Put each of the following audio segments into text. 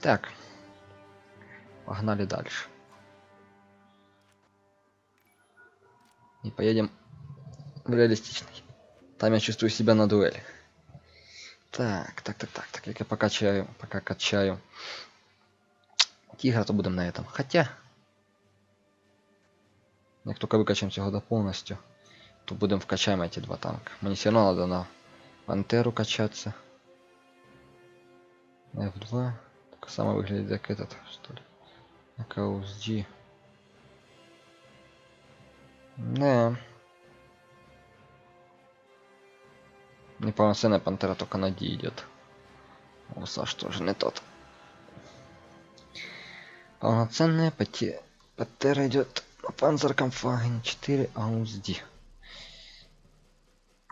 Так. Погнали дальше. И поедем в реалистичный. Там я чувствую себя на дуэли. Так, так, так, так, так, як я пока качаю, пока качаю. Тигра, то будем на этом. Хотя. Як только выкачаем цього до полностью, то будем вкачаем эти два танка. Мне все равно надо на Пантеру качаться. F2. Так само выглядит как этот, что ли. Как AUSG. Да. Неполноценная пантера только на D идет. Усаш тоже не тот. Полноценная поте... пантера идет на Панзеркамфаген 4 AUSD.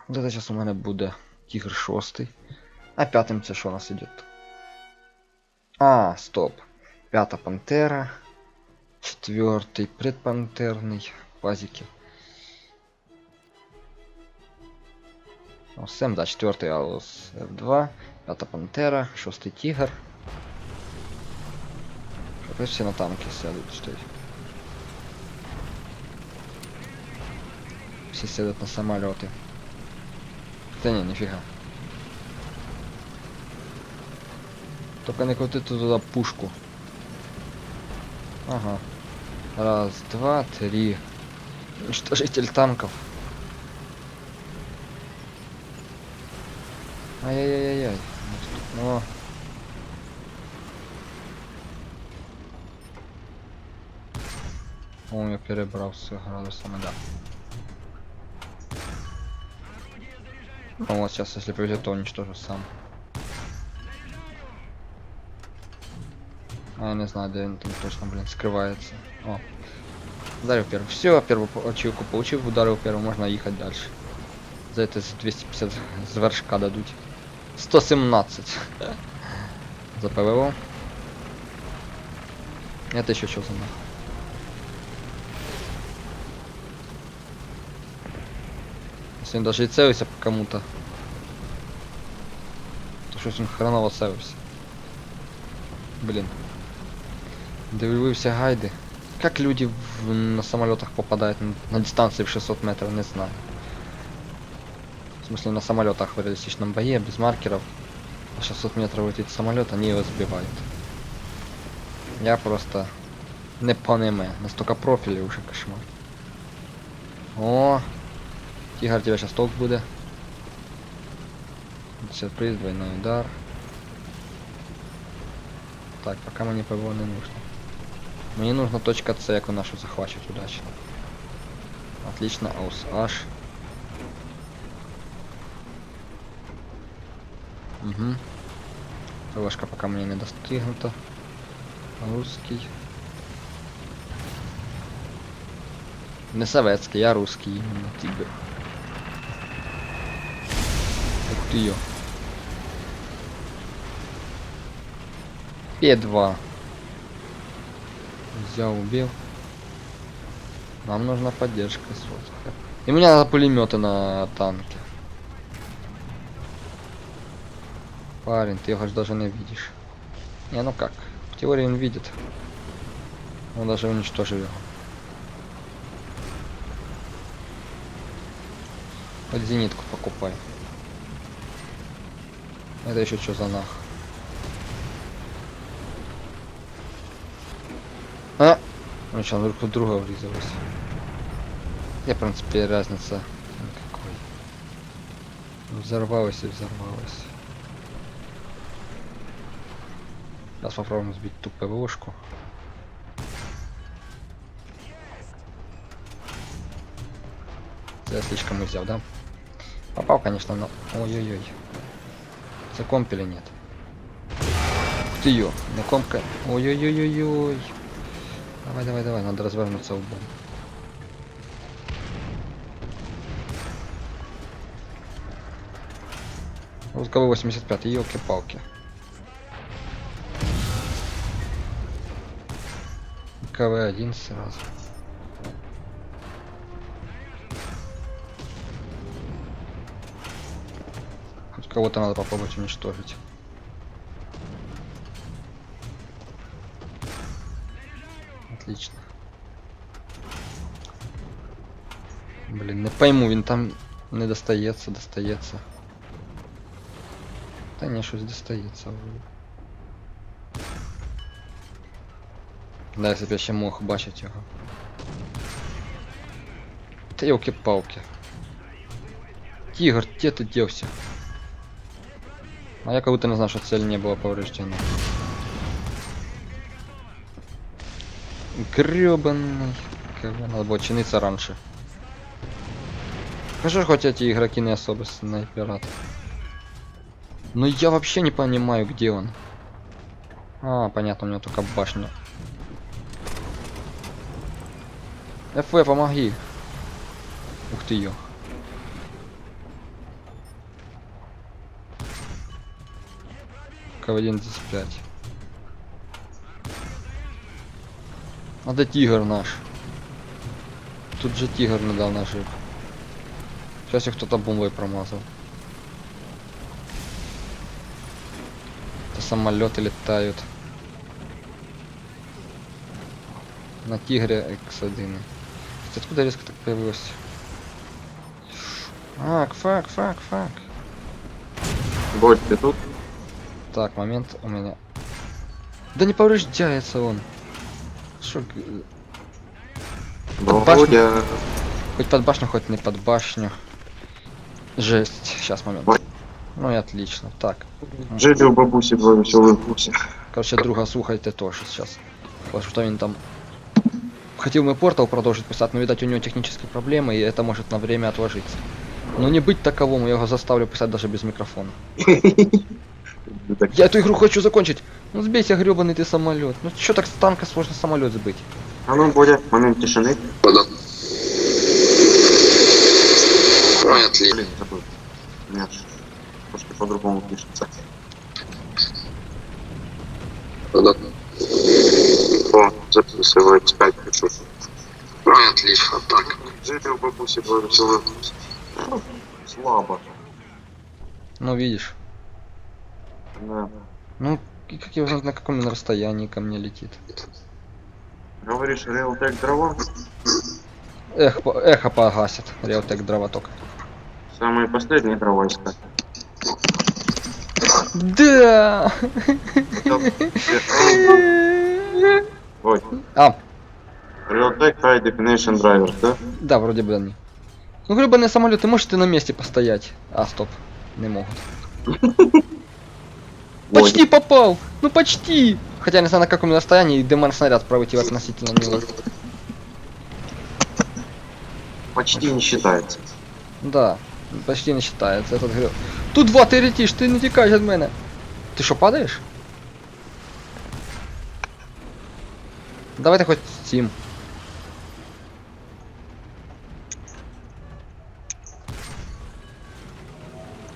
Вот это сейчас у мене буде Тигр 6. А пятым це що у нас идет? А, стоп. Пята пантера. Четвертый предпантерный. Пазики. Ну, Сэм, да, четвертый Аус F2. Пята пантера. Шостый тигр. Опять все на танки сядут, что ли? Все сядут на самолеты. Да не, нифига. Только не крути туда пушку. Ага. Раз, два, три. Уничтожитель танков. Ай-яй-яй-яй. О. О, я перебрал с градусами, да. Ну вот сейчас, если повезет, то уничтожу сам. А я не знаю, где он там точно, блин, скрывается. О. Ударил первый. Все, первую ачивку получив, ударил первый, можно ехать дальше. За это за 250 з вершка дадуть. 117. За ПВО. Это еще что за нахуй? Он даже и целился по кому-то. То щось він хреново целився. Блин. Дивився гайды. Как люди в- на самолетах попадают на, на дистанции в 600 метров, не знаю. В смысле на самолетах в реалистичном бое, без маркеров. На 600 метров летит самолет, они его сбивают. Я просто не понимаю. Настолько профили уже кошмар. О, Тигр, тебя сейчас толк будет. Сюрприз, двойной удар. Так, пока мне ПВО не нужно. Мне нужна точка С, яку нашу захвачить удачно. Отлично, аус H. Угу. ПВшка пока мне не достигнута. Русский. Не советский, я русский, именно тигр. Ё. П2. Взял, убил. Нам нужна поддержка с воздуха. И мне надо пулеметы на танке. Парень, ты его даже не видишь. Не, ну как? В теории он видит. Он даже уничтожил его. Хоть зенитку покупай. Это еще что за нах? А! Ну что, друг в друга врезалось. Я, в принципе, разница никакой. Взорвалось и взорвалось. Сейчас попробуем сбить ту ПВОшку. Я слишком взял, да? Попал, конечно, но... Ой-ой-ой. За комп или нет? Ух ты ё, на компка. Ой-ой-ой-ой-ой. Давай, давай, давай, надо развернуться в бом. Русковый 85, елки-палки. КВ-1 сразу. Кого-то надо попробовать уничтожить. Отлично. Блін, не пойму, він там не достається, достається. Та ні, щось достається вроде. Да, якщо б я ще мог бачити його. Та йолки-палки. Тигр, где ты делся? А я как будто не знал, что цель не была повреждена. Гребаный. Надо было чиниться раньше. Хорошо, хоть эти игроки не особо снайперат. Но я вообще не понимаю, где он. А, понятно, у него только башня. ФВ, помоги. Ух ты ё. КВ-1 здесь 5. А де тигр наш? Тут же тигр недавно жив. Сейчас их кто-то бомбой промазал. Это самолеты летают. На тигре X1. Кстати, откуда резко так появилось? Фак, фак, фак, фак. Бодь, ты тут? Так, момент у меня. Да не повреждается он. Шо, г- башню. Хоть под башню, хоть не под башню. Жесть. Сейчас момент. Ну и отлично. Так. Жили у бабуси два веселых гуся. Короче, друга слухайте тоже сейчас. Потому что він там хотел мой портал продолжить писать, но, видать, у него технические проблемы, и это может на время отложиться. Но не быть таковому, я его заставлю писать даже без микрофона. Ну так, Я эту игру хочу закончить. Ну сбейся, гребаный ты самолет. Ну что так с танка сложно самолет сбыть? А ну, Бодя, момент тишины. Ой, отлично. Блин, забыл. Нет, трошки по-другому пишется. Да. О, записывать спать хочу. Ой, отлично. Так. У бабуси гуся. Ну, Слабо. Ну видишь. Да. Ну, как я узнать, на каком он расстоянии ко мне летит. Говоришь, Realtek дрова? Эх, по- эхо погасит. Реалтек дровоток. Самые последние дрова искать. Да! Ой, А, Realtek High Definition Driver, да? да, вроде бы они. Ну, гребаные самолеты, можете на месте постоять? А, стоп. Не могут. Почти попал! Ну почти! Хотя не знаю на каком расстоянии, и дыман снаряд пролетел относительно него. Почти не считается. Да, почти не считается. Этот говорю. Тут два, ты летишь, ты не тікаєш від мене. Ти що, падаєш? Давайте хоч сім.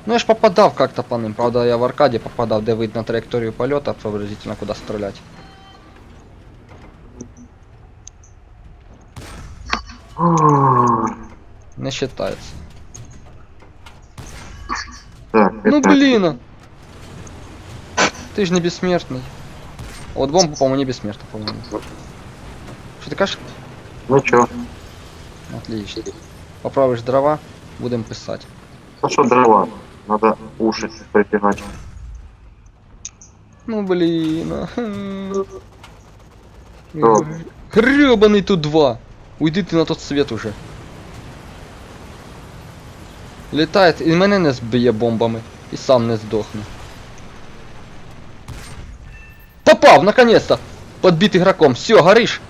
Ну я ж попадав как-то по ним, правда я в аркаді попадав, де видно траєкторію польота, приблизительно куди стріляти. Не считается. Так, Ну это- блин! Ты же не бессмертный. Вот бомба, по-моему, не бессмертна, по-моему. Что ты кажешь? Ну чё, Отлично. Поправишь дрова, будем писать. а что дрова? Надо уши припихать. Ну блин. а, хм. Что? Гребаный тут два. Уйди ты на тот свет уже. Летает і мене не зб'є бомбами. І сам не здохне. Попав, наконец-то! Подбит игроком. Все, горишь.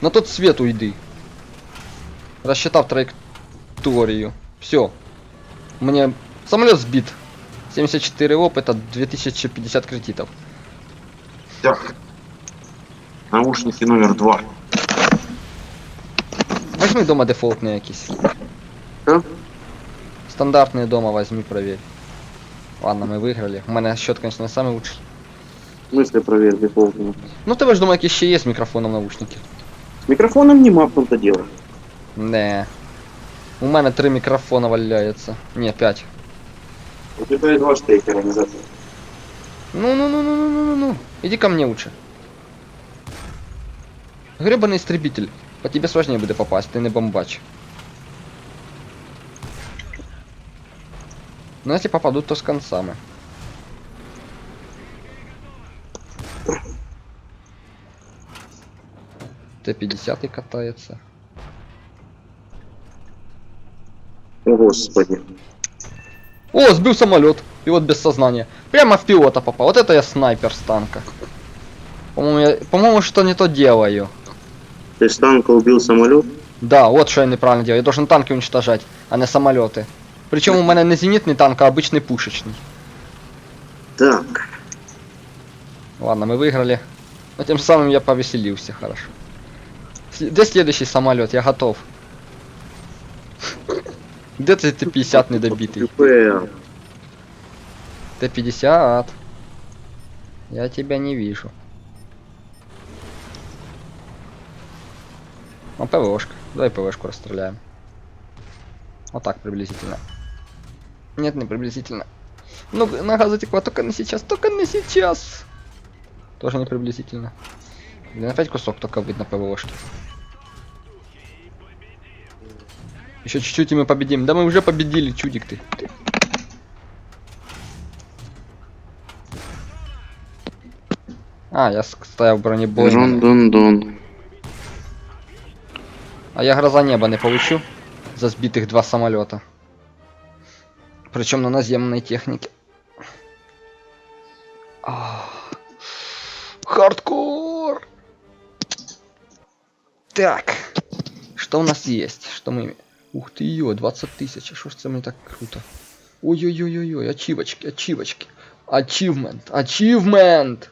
На тот свет уйди. Рассчитав траекторию. Все. Мне самолет сбит. 74 опыта, 2050 кредитов. Так. Наушники номер два. Возьми дома дефолтные якісь. Что? Стандартные дома возьми, проверь. Ладно, мы выиграли. У меня счет, конечно, не самый лучший. В смысле проверь дефолтную? Ну, тебе ж дома якісь ще є з мікрофоном наушники. С микрофоном нема в том-то дело. Не. У мене три мікрофона валяється. Ні, п'ять. У тебя и два штекера не забыл. Ну, ну, ну, ну, ну, ну, ну, ну. Иди ко мне лучше. Гребаный истребитель. По тебе сложнее буде попасть, ти не бомбач. Но если попадут, то с концами. Т-50 катается. О, господи. О, сбил самолет. Пилот без сознания. Прямо в пилота попал. Вот это я снайпер с танка. По-моему, я, по-моему, что не то делаю. Ты с танка убил самолет? Да, вот что я неправильно делаю. Я должен танки уничтожать, а не самолеты. Причем у меня не зенитный танк, а обычный пушечный. Так. Ладно, мы выиграли. Но тем самым я повеселился, хорошо. Где следующий самолет? Я готов. Где ты Т-50 недобитый? ПП. Т-50. Я тебя не вижу. А ПВОшка. Давай ПВшку расстреляем. Вот так приблизительно. Нет, не приблизительно. Ну, нога затекла, только не сейчас, только не сейчас. Тоже не приблизительно. Блин, опять кусок только видно ПВОшки. Еще чуть-чуть и мы победим. Да мы уже победили, чудик ты. А, я стоял бронебойный. Дон-дон-дон. А я гроза неба не получу за сбитых два самолета. Причем на наземной технике. Хардкор! Так. Что у нас есть? Что мы... Ух ты ё, 20 тысяч. Что ж это мне так круто? Ой-ой-ой-ой, ачивочки, ачивочки. Ачивмент, ачивмент!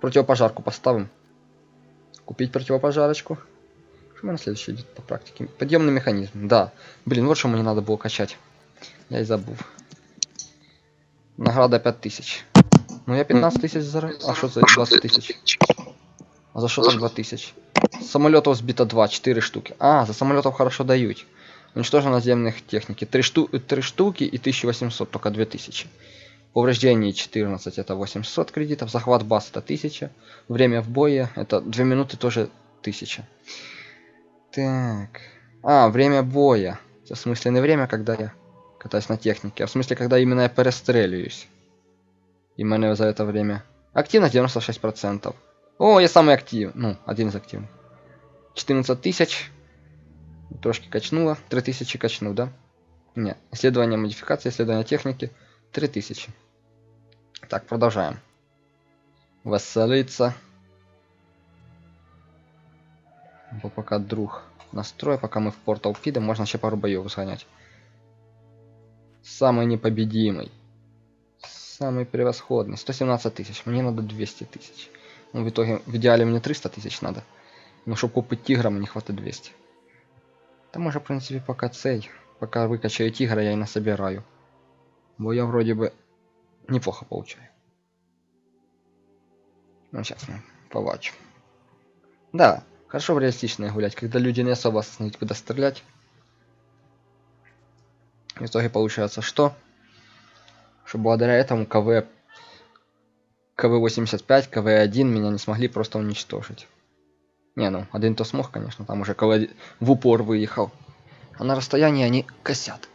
Противопожарку поставим. Купить противопожарочку. Что у на следующий идет по практике? Подъемный механизм, да. Блин, вот что мне надо было качать. Я и забыл. Награда 5000. Ну я 15 тысяч заработал. А что за 20 тысяч? А за что там 2 тысяч? Самолетов сбито 2, 4 штуки. А, за самолетов хорошо дают. Уничтожено наземных техники. 3, шту 3 штуки и 1800, только 2000. Повреждение 14 это 800 кредитов. Захват баз это 1000. Время в бое это 2 минуты тоже 1000. Так. А, время боя. Это в смысле не время, когда я катаюсь на технике, а в смысле, когда именно я перестреливаюсь. И мене за это время. Активность 96%. О, я самый актив. Ну, один из активных. 14 тысяч. Трошки качнуло. 3000 качну, да? Нет. Исследование модификации, исследование техники. 3000. Так, продолжаем. Веселиться. Бо пока друг настрой, пока мы в портал підемо, можно ще пару боев сгонять. Самый непобедимый. Самый превосходный. 117 тысяч. Мне надо 200 тысяч. Ну, в итоге, в идеале мне 300 тысяч надо. Но чтобы купить тигра, мне хватит 200. Да може, в принципе, пока цей. Пока выкачаю тигра, я и насобираю. Бо я вроде бы неплохо получаю. Ну, сейчас мы побачим. Да, хорошо в реалистичные гулять, когда люди не особо осознают, куда стрелять. В итоге получается что? Что благодаря этому КВ... КВ-85, КВ-1 меня не смогли просто уничтожить. Не, ну, один то смог, конечно, там уже КВ в упор выехал. А на расстоянии они косят.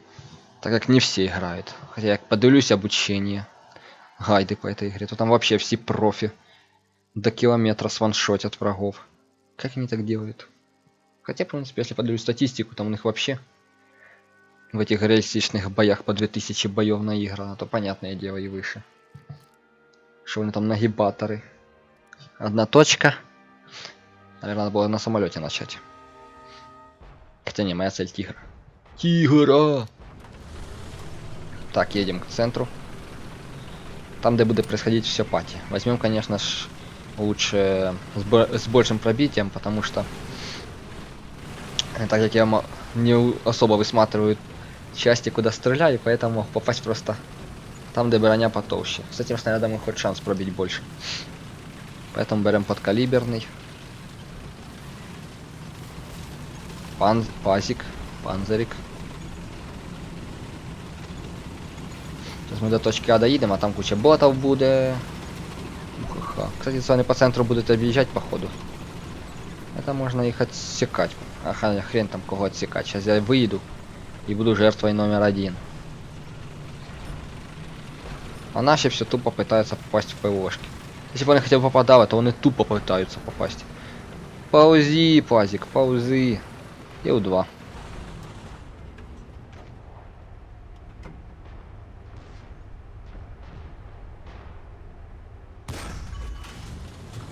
Так как не все играют. Хотя я подивлюсь обучение. Гайды по этой игре. То там вообще все профи. До километра сваншотят врагов. Как они так делают? Хотя, в принципе, если подивлюсь статистику, там у них вообще в этих реалистичных боях по 2000 боев наиграно, то понятное дело и выше. Что они там нагибаторы. Одна точка. Наверное, надо было на самолете начать. Хотя не, моя цель тигр. Тигра! Так, едем к центру. Там, где будет происходить все пати. Возьмем, конечно ж, лучше с, с большим пробитием, потому что э, так как я не особо высматриваю части, куда стреляю, поэтому попасть просто там, где броня потолще. С этим снарядом и хоть шанс пробить больше. Поэтому берем подкалиберный. Пан, пазик. Панзерик. Зараз ми до точки А доїдемо, а там куча ботів буде. Ха-ха. Кстати, если они по центру будут объезжать, походу. Это можно их отсекать. Ага, хрен там кого отсекать. Сейчас я выйду и буду жертвой номер один. А наши все тупо пытаются попасть в ПВОшки. Если бы они хотя бы попадали, то они тупо пытаются попасть. Паузи, пазик, паузи. И У2.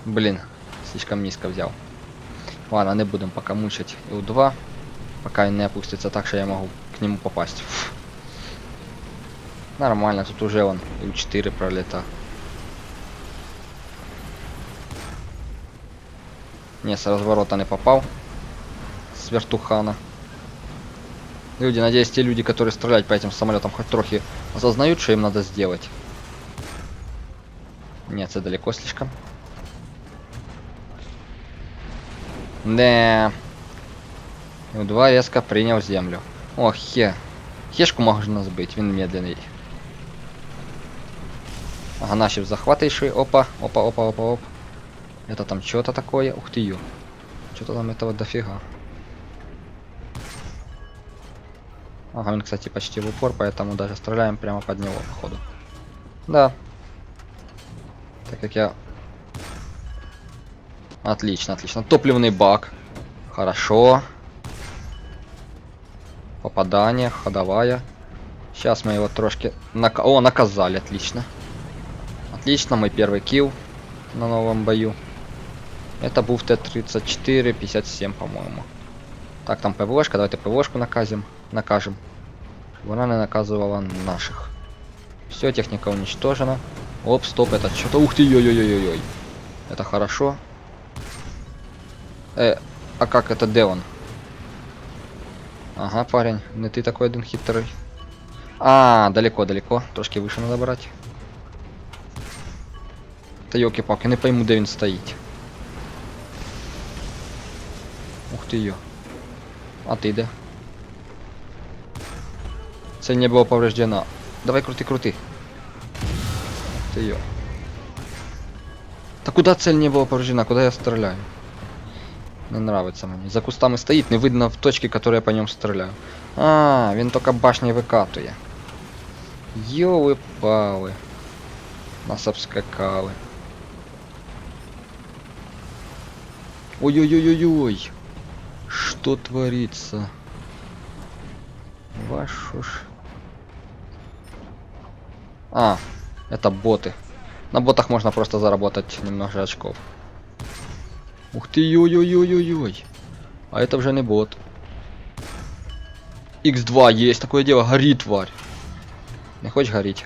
Блин, слишком низко взял. Ладно, не будем пока мучить У2. Пока он не опустится так, что я могу к нему попасть. Нормально, тут уже он У4 пролетал. Не, с разворота не попал. С вертухана. Люди, надеюсь, те люди, которые стреляют по этим самолетам, хоть трохи осознают, что им надо сделать. Нет, это далеко слишком. Да. У2 резко принял землю. О, хе. Хешку можно сбить, він медленный. Ага, наши захватывающие. Опа, опа, опа, опа, оп. Это там что-то такое. Ух ты ё. Что-то там этого дофига. Ага, он, кстати, почти в упор, поэтому даже стреляем прямо под него, походу. Да. Так как я... Отлично, отлично. Топливный бак. Хорошо. Попадание, ходовая. Сейчас мы его трошки... Нак... О, наказали, отлично. Отлично, мой первый килл на новом бою. Это был Т-34, 57, по-моему. Так, там ПВОшка, давайте ПВОшку наказим, накажем. Чтобы она наказывала наших. Все, техника уничтожена. Оп, стоп, это что-то... Ух ты, ой-ой-ой-ой. Это хорошо. Э, а как это, где? Ага, парень, не ты такой один хитрый. А, далеко-далеко, трошки выше надо брать. Та йоки-палки, не пойму, де він стоїть. Ух ти йо. А ти де? Цель не була повреждена. Давай крути, крути. Ух ти йо. Та куда цель не була повреждена? Куда я стреляю? Не нравится мені. За кустами стоїть, не видно в точке, которой я по ньому стреляю. А, він тільки башні викатує. Йоли пали. Нас обскакали. Ой-ой-ой-ой-ой. Что творится? Вашу ж... А, это боты. На ботах можно просто заработать немного очков. Ух ты, ой-ой-ой-ой-ой. А это уже не бот. X2 есть такое дело, гори, тварь. Не хочешь гореть?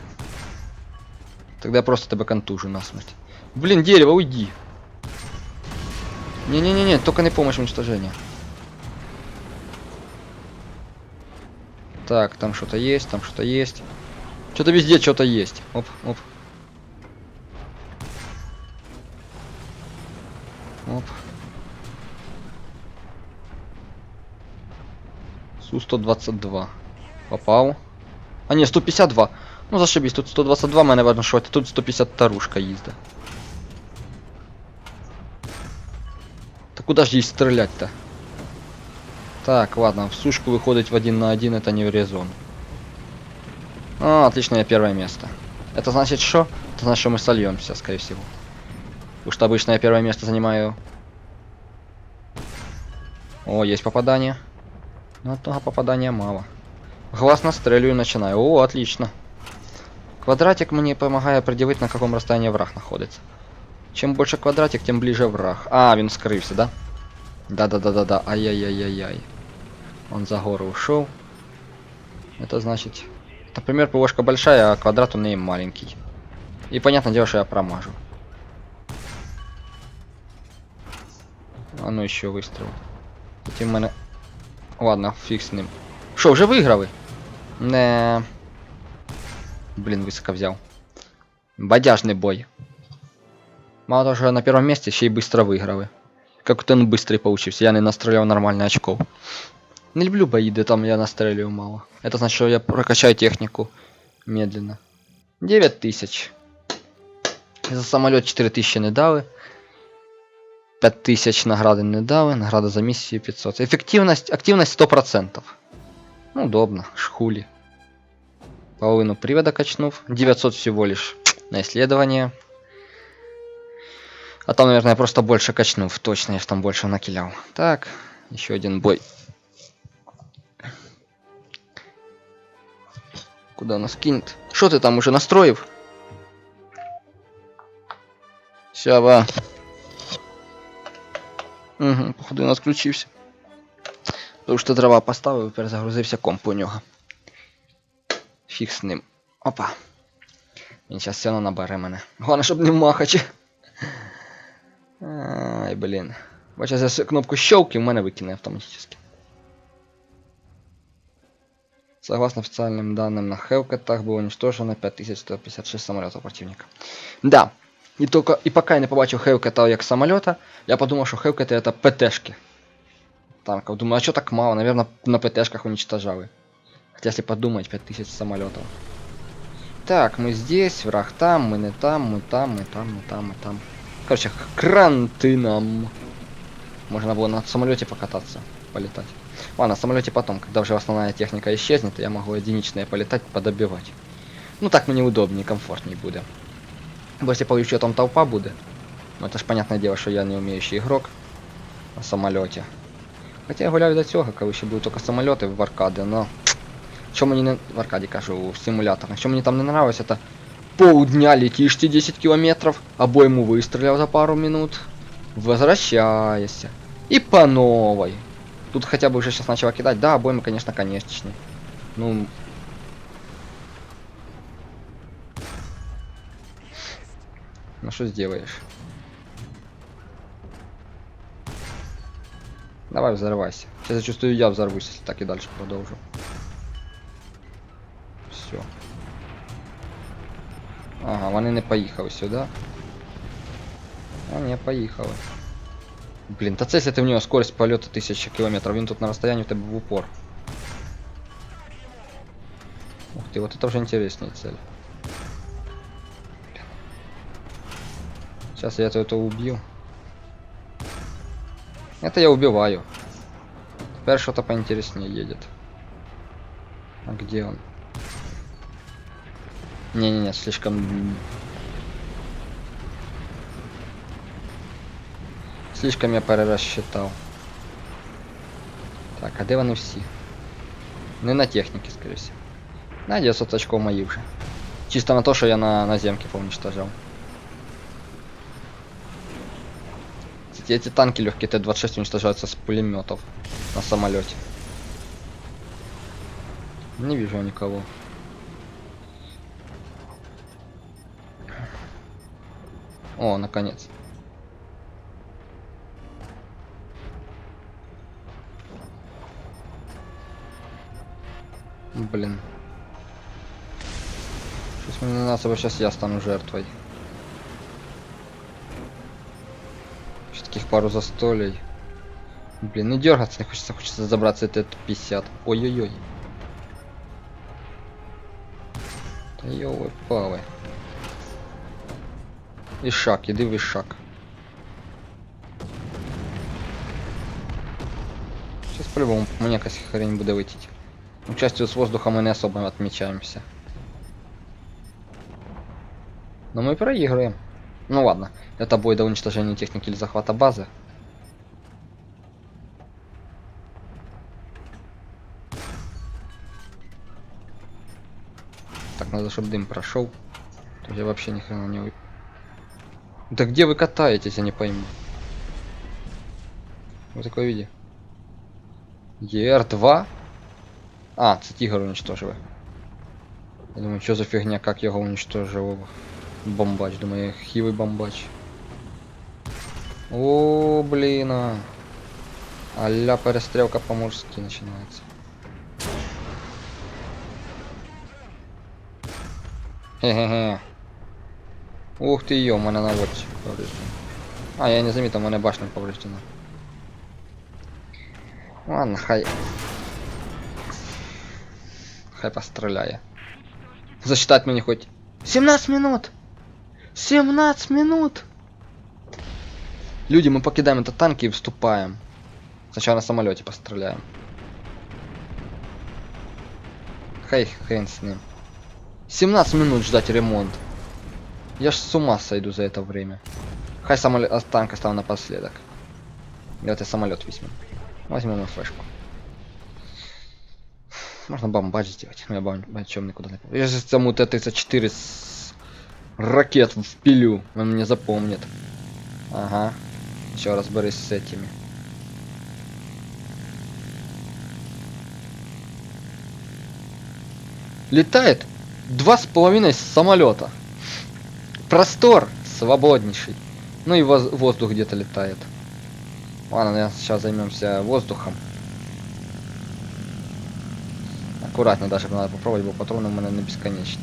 Тогда я просто тебя контужу насмерть. Блин, дерево, уйди. Не-не-не-не, только не помощь уничтожения. Так, там что-то есть, там что-то есть. Что-то везде что-то есть. Оп, оп. Оп. Су-122. Попал. А, не, 152. Ну, зашибись, тут 122 мене видно, що тут 152 їздить. Та куда же їй стрелять-то? Так, ладно, в сушку выходить в один на один, это не в резон. А, отлично, я первое место. Это значит что? Это значит, что мы сольемся, скорее всего. Потому что обычно я первое место занимаю. О, есть попадание. Но одного попадания мало. Глаз настреливаю и начинаю. О, отлично. Квадратик мне помогает определить, на каком расстоянии враг находится. Чем больше квадратик, тем ближе враг. А, він скрився, да? Да-да-да-да-да. Ай-яй-яй-яй-яй. Он за гору ушел. Это значит... Например, ПВшка большая, а квадрат у нее маленький. И понятное дело, что я промажу. А ну еще выстрел. Потім мене... Ладно, фиг с ним. Что, уже выиграли? Не. Блин, высоко взял. Бодяжный бой. Мало того, что на первом месте, еще и быстро выиграли. Как-то он быстрый получился, я не настрелял нормально очков. Не люблю бои, де там я настрелюю мало. Это значит, что я прокачаю технику медленно. 9 тысяч. За самолет 4 тысячи не дали. 5 тысяч награды не дали. Награда за миссию 500. Эффективность, активность 100%. Ну, удобно, шхули. Половину привода качнув. 900 всего лишь на исследование. А там, наверное, я просто больше качнув. Точно, я ж там больше накилял. Так, еще один бой. Куда нас кинет? Что ты там уже настроив? Сява. Угу, походу у нас включився. Тому що дрова поставив, перезагрузився комп у нього. Фіг з ним. Опа. Він зараз все одно набере мене. Головне, щоб не в махачі. Ай, блін. Бо зараз я кнопку щелки, в мене автоматически. Согласно официальным данным, на Хелкетах было уничтожено 5156 самолетов противника. Да. И только и пока я не побачив Хелкета як самолета, я подумал, что Хелкеты это ПТшки. Танков. Думаю, а что так мало? Наверное, на ПТшках уничтожали. Хотя, если подумать, 5000 самолетов. Так, мы здесь, враг там, мы не там, мы там, мы там, мы там, мы там. Короче, кранты нам. Можно было на самолете покататься, полетать. Ладно, на самолете потом, когда уже основная техника исчезнет, я могу единичные полетать, подобивать. Ну так мне удобнее, комфортнее будет. Бо если получу там толпа будет, ну это ж понятное дело, что я не умеющий игрок на самолете. Хотя я гуляю до цього, коли ще будуть тільки самоліти в аркади, но... Що мені не... В аркаді кажу, в симуляторах. Що мені там не нравилось, это полдня летишь ты 10 километров, обойму выстрелил за пару минут, возвращаешься. И по новой. Тут хотя бы уже сейчас начала кидать. Да, обоймы, конечно, конечнее. Ну... Ну что сделаешь? Давай взорвайся. Сейчас я чувствую, я взорвусь, если так и дальше продолжу. Все. Ага, вони не поїхали сюди. А, не, поїхали. Блін, та це якщо ти в нього скорость польоту 1000 км, він тут на розстоянні в тебе в упор. Ух ты, вот это уже интереснее цель. Сейчас я это убью. Это я убиваю. Теперь что-то поинтереснее едет. А где он? Не-не-не, слишком... Слишком я перерасчитал. Так, а де вони всі? Не на техніки, скорее всего. На 900 очков мои вже. Чисто на то, що я на, на земке поуничтожал. Эти, эти танки легкие Т-26 уничтожаются с пулеметов на самолете. Не вижу никого. О, наконец. Блин. Сейчас мне не надо, сейчас я стану жертвой. Еще таких пару застолей. Блин, ну дергаться не хочется, хочется забраться это 50. Ой-ой-ой. Та йоли пали. Ішак, іди в ішак. Сейчас по-любому по мне якась хрень буде летіти. Участию с воздуха мы не особо отмечаемся. Но мы проигрываем. Ну ладно, это бой до уничтожения техники или захвата базы. Так, надо, чтобы дым прошел. То я вообще ни хрена не вы... да где вы катаетесь, я не пойму. В такой виде. ЕР-2? А, це тигр уничтожили. Я думаю, что за фигня, как його уничтожил бомбач. Думаю, хивый бомбач. О, блин. А. Аля перестрелка по-мужски начинается. Хе-хе-хе. Ух ты, ё, у мене наводчик повреждений. А, я не замітив, у мене башня повреждена. Ладно, хай. Хай постріляє. Засчитать мені хоч 17 минут! 17 минут! Люди, мы покидаем этот танк и вступаем. Сначала на самолете постреляем. Хай хрен с ним. 17 минут ждать ремонт. Я ж с ума сойду за это время. Хай самолет, а танк оставим напоследок. Давайте самолет возьмем. Возьмем на флешку. Можно бомбач сделать, но я бомбачом никуда не. Я же тому Т-34 с ракет впилю, он мне запомнит. Ага. Еще разберись с этими. Летает два с половиной самолета. Простор свободнейший. Ну и воз- воздух где-то летает. Ладно, я сейчас займемся воздухом. Аккуратно даже надо попробовать, бо патроны у мене не бесконечні.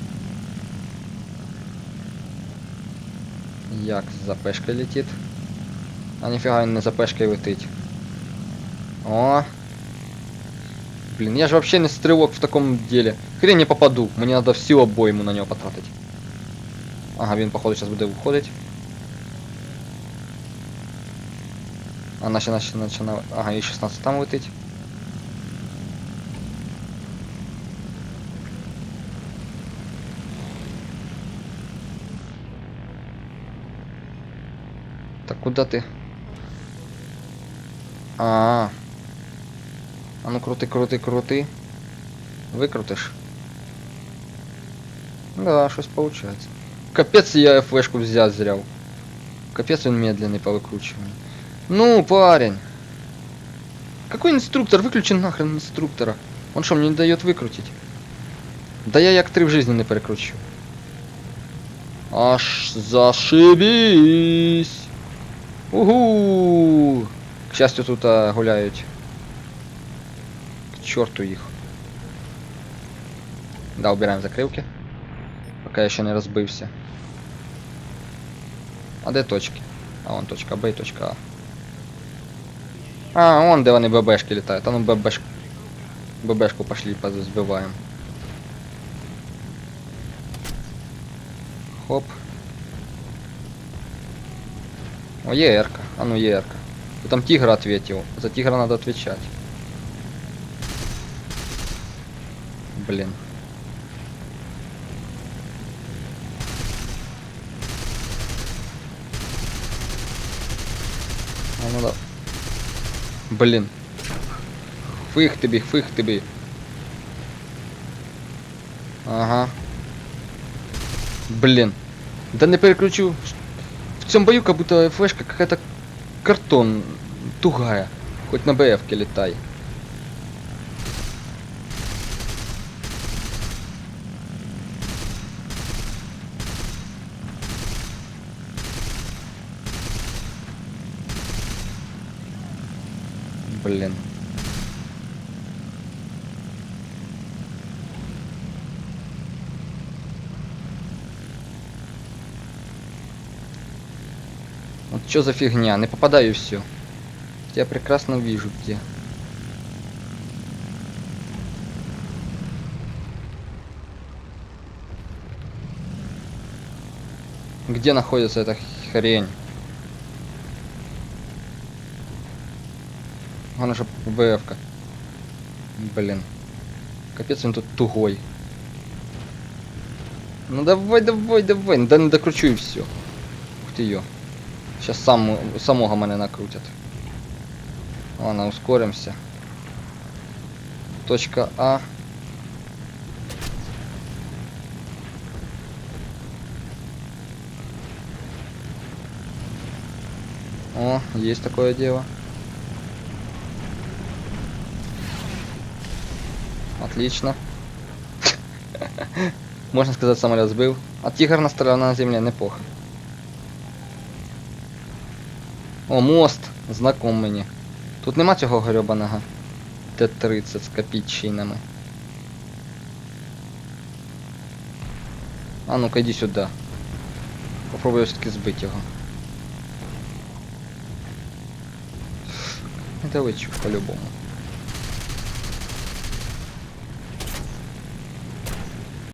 Як за пешкою летить? А ніфіга він не за пешкою летить. О! Блин, я же вообще не стрелок в таком деле. Хрен не попаду. Мені надо всю обойму на нього потратить. Ага, він походу сейчас буде виходить. А наче наче наче на... Ага, і 16 там летить. Так куда ты? А, -а, а. А ну крути, крути, крути. Викрутиш. Да, щось получается. Капец, я флешку взял зря. Капец, он медленный по выкручиванию. Ну, парень. Какой инструктор? Выключи нахрен инструктора. Он что, мне не дает выкрутить? Да я як три в жизни не перекручу. Аж зашибись. Угу. К счастью, тут а, гуляють. К чорту їх. Да, убираем закрылки. Пока я ще не розбився. А де точки? А вон точка Б і точка А. А, вон де вони ББшки літають. А ну ББшку. ББшку пошли позбиваем. Хоп. О, ЕРка. А ну ЕРка. Там тигра ответил. За тигра надо отвечать. Блин. Блин. Фих тобі, фих тобі. Ага. Блин. Да не переключу. В цьому бою как будто флешка какая-то картон тугая. Хоть на БФ летай. Блин. Вот что за фигня? Не попадаю все. Я прекрасно вижу где. Где находится эта хрень? Вон же БФ-ка. Блин. Капец он тут тугой. Ну давай, давай, давай. Да не докручу и все. Ух ты ее. Сейчас сам, самого мене накрутят. Ладно, ускоримся. Точка А. О, есть такое дело. Отлично. Можно сказать, самолет сбил. А тигр на земле, неплохо. О, мост! Знаком мені. Тут нема цього гребаного Т-30 з копійчинами. А ну-ка иди сюда. Попробую все-таки збити його. Это вичув по-любому.